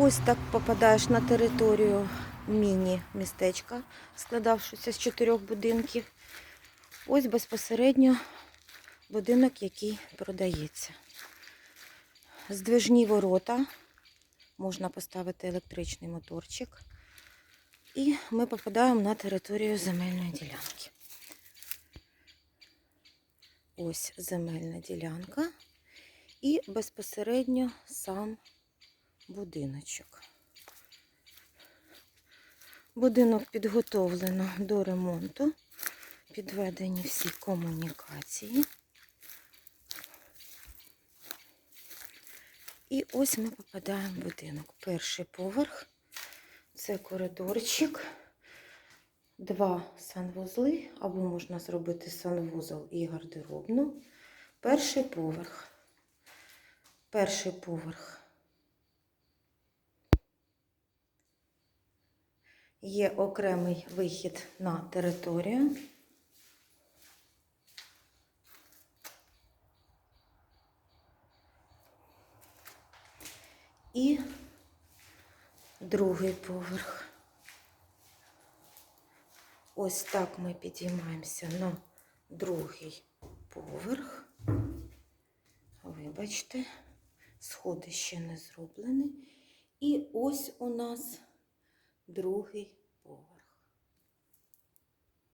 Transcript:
Ось так попадаєш на територію міні-містечка, складавшися з чотирьох будинків. Ось безпосередньо будинок, який продається. Здвижні ворота, можна поставити електричний моторчик. І ми попадаємо на територію земельної ділянки. Ось земельна ділянка і безпосередньо сам будиночок. Будинок підготовлено до ремонту, підведені всі комунікації. І ось ми попадаємо в будинок. Перший поверх це коридорчик, два санвузли, або можна зробити санвузол і гардеробну. Перший поверх. Перший поверх. Є окремий вихід на територію. І другий поверх. Ось так ми підіймаємося на другий поверх. Вибачте, сходи ще не зроблені. І ось у нас другий поверх.